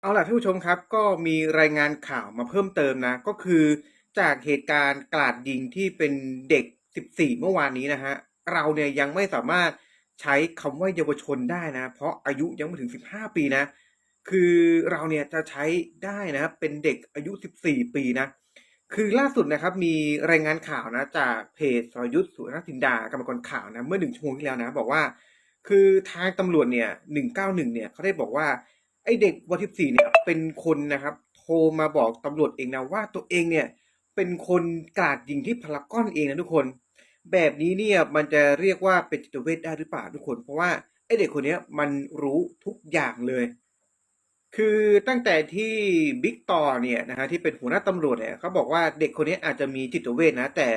เอาล่ะท่านผู้ชมครับก็มีรายงานข่าวมาเพิ่มเติมนะ ก็คือจากเหตุการณ์กราดยิงที่เป็นเด็ก 14 เมื่อวานนี้นะฮะเราเนี่ยยังไม่สามารถใช้คำว่าเยาวชนได้นะ เพราะอายุยังไม่ถึง 15 ปีนะ คือเราเนี่ยจะใช้ได้นะเป็นเด็กอายุ 14 ปีนะ คือล่าสุดนะครับมีรายงานข่าวนะ จากเพจสรยุทธ์สุรทินดากรรมกรข่าวนะเมื่อหนึ่งชั่วโมงที่แล้วนะ บอกว่า คือทางตำรวจเนี่ย 191 เนี่ยเขาได้บอกว่า ไอเด็กวัย14เนี่ยเป็นคนนะครับ โทรมาบอกตำรวจเองนะว่าตัวเองเนี่ยเป็นคนกราดยิงที่พารากอนเองนะทุกคน แบบนี้เนี่ยมันจะเรียกว่าเป็นจิตเวชได้หรือเปล่าทุกคน เพราะว่าไอเด็กคนนี้มันรู้ทุกอย่างเลย คือตั้งแต่ที่บิ๊กต่อเนี่ยนะฮะที่เป็นหัวหน้าตำรวจเนี่ยเขาบอกว่าเด็กคนนี้อาจจะมีจิตเวชนะ แต่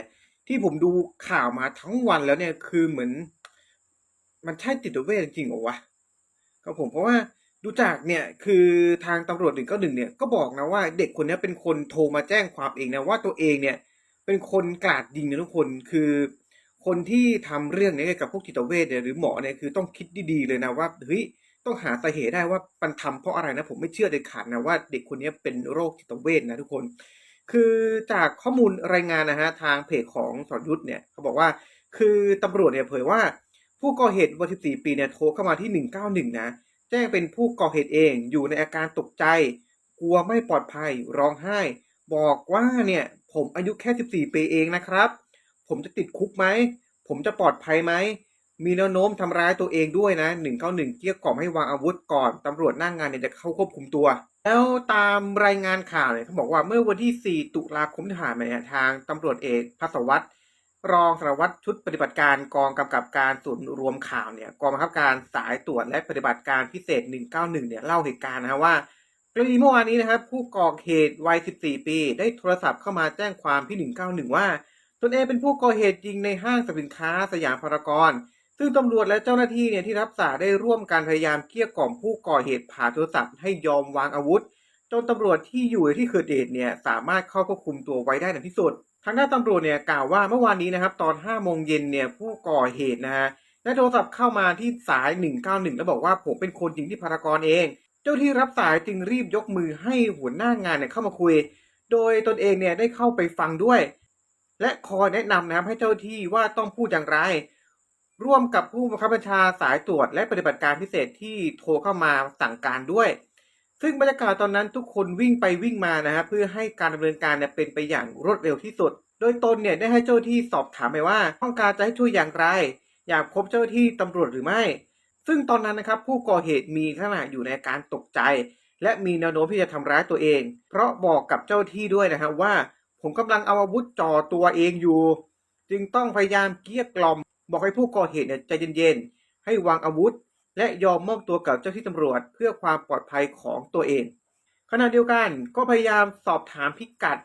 ที่ผมดูข่าวมาทั้งวันแล้วเนี่ยคือเหมือน มันใช่จิตเวชจริงเหรอวะครับผมเพราะว่า ดูจากเนี่ยคือทางตำรวจหนึ่งก็หนึ่งเนี่ยก็บอกนะว่าเด็กคนนี้เป็นคนโทรมาแจ้งความเองนะว่าตัวเองเนี่ยเป็นคนกราดยิงนะทุกคนคือ คนที่ทำเรื่องนี้กับพวกจิตเวชเนี่ยหรือหมอเนี่ยคือต้องคิดดีๆเลยนะว่าเฮ้ยต้องหาสาเหตุได้ว่ามันทำเพราะอะไรนะผมไม่เชื่อเด็ดขาดนะว่าเด็กคนนี้เป็นโรคจิตเวชนะทุกคน คือจากข้อมูลรายงานนะฮะทางเพจของสรยุทธเนี่ยเขาบอกว่าคือตำรวจเนี่ยเผยว่าผู้ก่อเหตุวัย14 ปีเนี่ยโทรเข้ามาที่ 191 นะ แจ้งเป็นผู้ก่อเหตุเองอยู่ในอาการตกใจ กลัวไม่ปลอดภัยร้องไห้ บอกว่าเนี่ยผมอายุแค่ 14 ปีเองนะครับ ผมจะติดคุกไหม ผมจะปลอดภัยไหม มีแนวโน้มทำร้ายตัวเองด้วยนะ 191 เกลี้ยกล่อมให้วางอาวุธก่อนตำรวจหน้างงานเนี่ยจะเข้าควบคุมตัว แล้วตามรายงานข่าวเนี่ยเขาบอกว่าเมื่อวันที่ 4 ตุลาคมที่ผ่านมาเนี่ยทางตำรวจเอกพัศวัตร รองสารวัตรชุดปฏิบัติการกองกำกับการศูนย์รวมข่าวเนี่ยกองบังคับการสายตรวจและปฏิบัติการพิเศษ 191 เนี่ยเล่าเหตุการณ์นะฮะว่ากรณีเมื่อวานนี้นะครับ ผู้ก่อเหตุวัย 14 ปี ได้โทรศัพท์เข้ามาแจ้งความที่ 191 ว่า ตนเองเป็นผู้ก่อเหตุยิงในห้างสรรพสินค้าสยามพารากอนซึ่งตำรวจและเจ้าหน้าที่เนี่ยที่รับสายได้ร่วมการพยายามเกลี้ยกล่อมผู้ก่อเหตุผ่านโทรศัพท์ให้ยอมวางอาวุธจนตำรวจที่อยู่ที่เกิดเหตุเนี่ยสามารถเข้าควบคุมตัวไว้ได้ในที่สุด ทางด้านตำรวจเนี่ยกล่าวว่าเมื่อวานนี้นะครับตอน5โมงเย็นเนี่ยผู้ก่อเหตุนะฮะได้โทรศัพท์เข้ามาที่สาย 191 แล้วบอกว่าผมเป็นคนยิงที่พารากอนเอง เจ้าที่รับสายจึงรีบยกมือให้หัวหน้างานเนี่ยเข้ามาคุย โดยตนเองเนี่ยได้เข้าไปฟังด้วย และคอยแนะนำนะครับให้เจ้าที่ว่าต้องพูดอย่างไร ร่วมกับผู้บังคับบัญชาสายตรวจและปฏิบัติการพิเศษที่โทรเข้ามาสั่งการด้วย ซึ่งบรรยากาศตอนนั้นทุกคนวิ่งไปวิ่งมานะฮะเพื่อให้การดำเนินการเนี่ยเป็นไปอย่างรวดเร็วที่สุด โดยตนเนี่ยได้ให้เจ้าที่สอบถามไปว่าต้องการจะให้ช่วยอย่างไร อยากพบเจ้าที่ตำรวจหรือไม่ ซึ่งตอนนั้นนะครับผู้ก่อเหตุมีขณะอยู่ในการตกใจ และมีแนวโน้มที่จะทำร้ายตัวเอง เพราะบอกกับเจ้าที่ด้วยนะฮะว่า ผมกำลังเอาอาวุธจ่อตัวเองอยู่ จึงต้องพยายามเกลี้ยกล่อม บอกให้ผู้ก่อเหตุเนี่ยใจเย็นๆให้วางอาวุธ และยอมมอบตัวกับเจ้าที่ตำรวจเพื่อความปลอดภัยของตัวเอง ขณะเดียวกันก็พยายามสอบถามพิกัด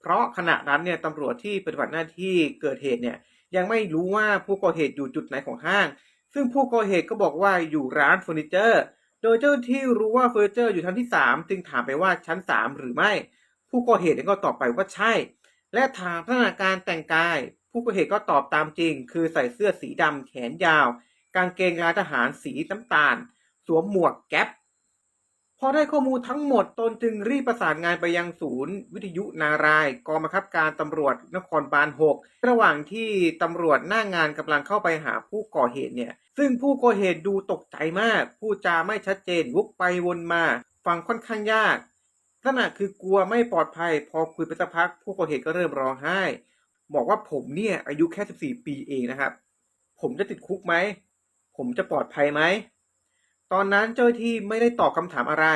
เพราะขณะนั้นเนี่ยตำรวจที่ปฏิบัติหน้าที่เกิดเหตุเนี่ยยังไม่รู้ว่าผู้ก่อเหตุอยู่จุดไหนของห้าง ซึ่งผู้ก่อเหตุก็บอกว่าอยู่ร้านเฟอร์นิเจอร์ โดยเจ้าที่รู้ว่าเฟอร์นิเจอร์อยู่ชั้นที่ 3 จึงถามไปว่าชั้น 3 หรือไม่ ผู้ก่อเหตุก็ตอบไปว่าใช่ และถามลักษณะการแต่งกาย ผู้ก่อเหตุก็ตอบตามจริง คือใส่เสื้อสีดำแขนยาว กางเกงลายทหารสีน้ำตาล สวมหมวกแก๊ปพอได้ข้อมูลทั้งหมดตนจึงรีบประสานงานไปยังศูนย์ วิทยุนารายกองบังคับการตำรวจนครบาล 6 ระหว่างที่ตำรวจหน้างงานกำลังเข้าไปหาผู้ก่อเหตุเนี่ย ซึ่งผู้ก่อเหตุดูตกใจมาก พูดจาไม่ชัดเจนวกไปวนมาฟังค่อนข้างยากลักษณะคือกลัวไม่ปลอดภัย พอคุยไปสักพัก ผู้ก่อเหตุก็เริ่มร้องไห้ บอกว่าผมเนี่ยอายุแค่ 14 ปีเองนะครับ ผมจะติดคุกไหม ผมจะปลอดภัยไหม ตอนนั้นเจ้าที่ไม่ได้ตอบคำถามอะไร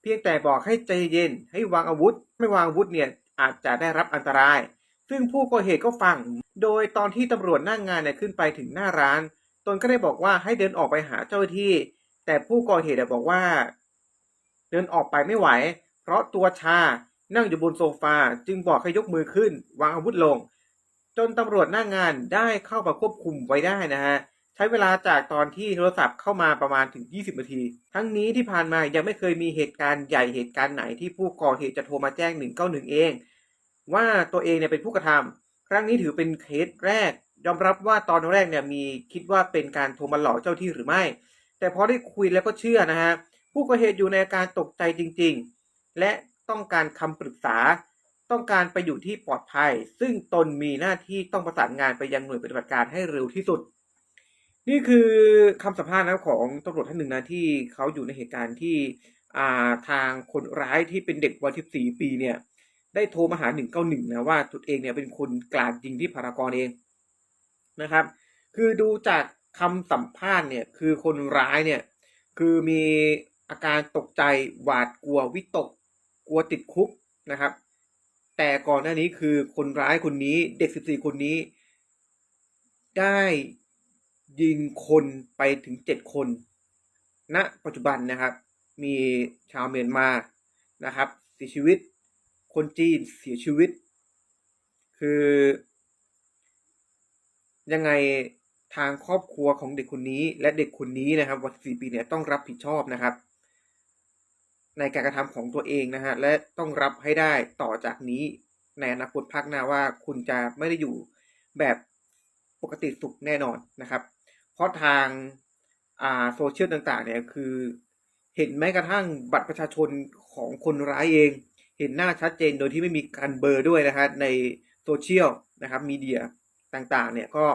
เพียงแต่บอกให้ใจเย็นให้วางอาวุธ ไม่วางอาวุธเนี่ยอาจจะได้รับอันตราย ซึ่งผู้ก่อเหตุก็ฟัง โดยตอนที่ตำรวจนั่งงานเนี่ยขึ้นไปถึงหน้าร้าน ตนก็ได้บอกว่าให้เดินออกไปหาเจ้าหน้าที่ แต่ผู้ก่อเหตุบอกว่า เดินออกไปไม่ไหว เพราะตัวชา นั่งอยู่บนโซฟา จึงบอกให้ยกมือขึ้น วางอาวุธลง จนตำรวจหน้างานได้เข้ามาควบคุมไว้ได้นะฮะ ใช้เวลาจากตอนที่โทรศัพท์เข้ามาประมาณถึง 20 นาที ทั้งนี้ที่ผ่านมายังไม่เคยมีเหตุการณ์ใหญ่เหตุการณ์ไหนที่ผู้ก่อเหตุจะโทรมาแจ้ง 191 เอง ว่าตัวเองเนี่ยเป็นผู้กระทำครั้งนี้ถือเป็นเคสแรก ยอมรับว่าตอนแรกเนี่ยมีคิดว่าเป็นการโทรมาหลอกเจ้าที่หรือไม่ แต่พอได้คุยแล้วก็เชื่อนะฮะผู้ก่อเหตุอยู่ในอาการตกใจจริง ๆ และต้องการคำปรึกษา ต้องการไปอยู่ที่ปลอดภัย ซึ่งตนมีหน้าที่ต้องประสานงานไปยังหน่วยปฏิบัติการให้เร็วที่สุด นี่คือคำสัมภาษณ์นะของตำรวจท่านหนึ่งนะที่เขาอยู่ในเหตุการณ์ที่อ่าทางคนร้ายที่เป็นเด็กวัย14 ปีเนี่ย ได้โทรมาหา 191 นะว่าตัวเองเนี่ยเป็นคนกลาดยิงที่พารากอนเองนะครับ คือดูจากคำสัมภาษณ์เนี่ยคือคนร้ายเนี่ยคือมีอาการตกใจหวาดกลัววิตกกลัวติดคุกนะครับ แต่ก่อนหน้านี้คือคนร้ายคนนี้เด็ก 14 คนนี้ ได้ ยิงคนไปถึง7คนณปัจจุบันนะครับ มีชาวเมียนมานะครับ เสียชีวิต คนจีนเสียชีวิต คือ ยังไงทางครอบครัวของเด็กคนนี้ และเด็กคนนี้นะครับวัย14ปีเนี่ยต้องรับผิดชอบนะครับ ในการกระทำของตัวเองนะฮะและต้องรับให้ได้ต่อจากนี้ในอนาคตภาคหน้าว่าคุณจะไม่ได้อยู่แบบปกติสุขแน่นอนนะครับ เพราะทางอ่าโซเชียลต่างๆ เนี่ยคือเห็นแม้กระทั่งบัตรประชาชนของคนร้ายเอง เห็นหน้าชัดเจนโดยที่ไม่มีการเบอร์ด้วยนะฮะในโซเชียลนะครับมีเดียต่างๆ เนี่ยก็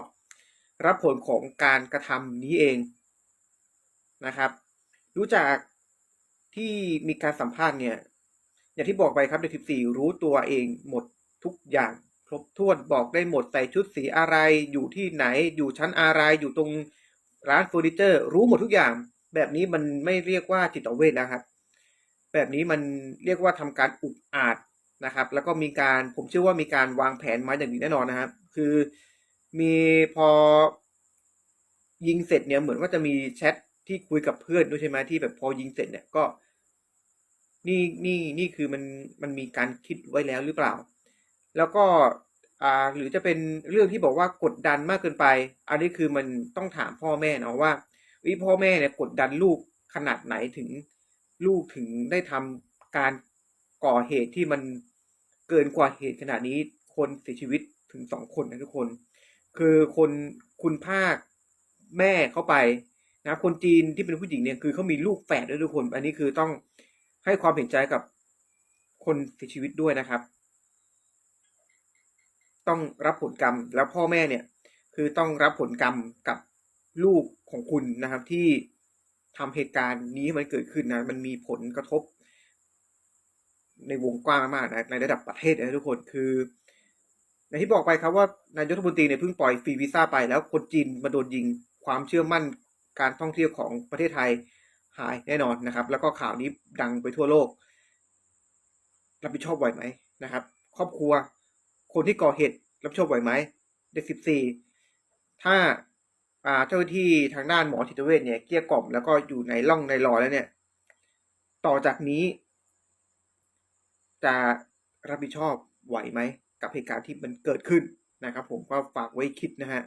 รับผลของการกระทำนี้เองนะครับ รู้จักที่มีการสัมภาษณ์เนี่ย อย่างที่บอกไปครับเด็ก14 รู้ตัวเองหมดทุกอย่าง รบถ้วนบอกได้หมดใส่ชุดสีอะไรอยู่ที่ไหนอยู่ชั้นอะไรอยู่ตรงร้านเฟอร์นิเจอร์ รู้หมดทุกอย่าง แบบนี้มันไม่เรียกว่าจิตเวชแล้วครับ แบบนี้มันเรียกว่าทำการอุกอาจนะครับ แล้วก็มีการผมเชื่อว่ามีการวางแผนมาอย่างนี้แน่นอนนะครับ คือมีพอยิงเสร็จเนี่ยเหมือนว่าจะมีแชทที่คุยกับเพื่อนด้วยใช่ไหมที่แบบพอยิงเสร็จเนี่ยก็ นี่นี่นี่คือมันมันมีการคิดไว้แล้วหรือเปล่า แล้วก็อ่าหรือจะเป็นเรื่องที่บอกว่ากดดันมากเกินไป อันนี้คือมันต้องถามพ่อแม่เนาะว่าวิพ่อแม่เนี่ยกดดันลูกขนาดไหนถึงลูกถึงได้ทำการก่อเหตุที่มันเกินกว่าเหตุขนาดนี้คนเสียชีวิตถึงสองคนนะทุกคน คือคนคุณภาคแม่เข้าไปนะคนจีนที่เป็นผู้หญิงเนี่ยคือเขามีลูกแฝดด้วยทุกคน อันนี้คือต้องให้ความเห็นใจกับคนเสียชีวิตด้วยนะครับ ต้องรับผลกรรม แล้วพ่อแม่เนี่ยคือต้องรับผลกรรมกับลูกของคุณนะครับที่ทำเหตุการณ์นี้มันเกิดขึ้นนะมันมีผลกระทบ ในวงกว้างมากนะในระดับประเทศนะทุกคนคืออย่างที่บอกไปครับว่านายกรัฐมนตรีเนี่ยเพิ่งปล่อยฟรีวีซ่าไปแล้วคนจีนมาโดนยิงความเชื่อมั่นการท่องเที่ยวของประเทศไทยหายแน่นอนนะครับ แล้วก็ข่าวนี้ดังไปทั่วโลก รับผิดชอบไหวไหมนะครับ ครอบครัว คนที่ก่อเหตุรับผิดชอบไหวไหมเด็กสิบสี่ถ้าอ่าเจ้าหน้าที่ทางด้านหมอจิตเวชเนี่ยเกลี้ยกล่อมแล้วก็อยู่ในร่องในรอยแล้วเนี่ย ต่อจากนี้ จะรับผิดชอบไหวไหม กับเหตุการณ์ที่มันเกิดขึ้นนะครับ ผมก็ฝากไว้คิดนะฮะ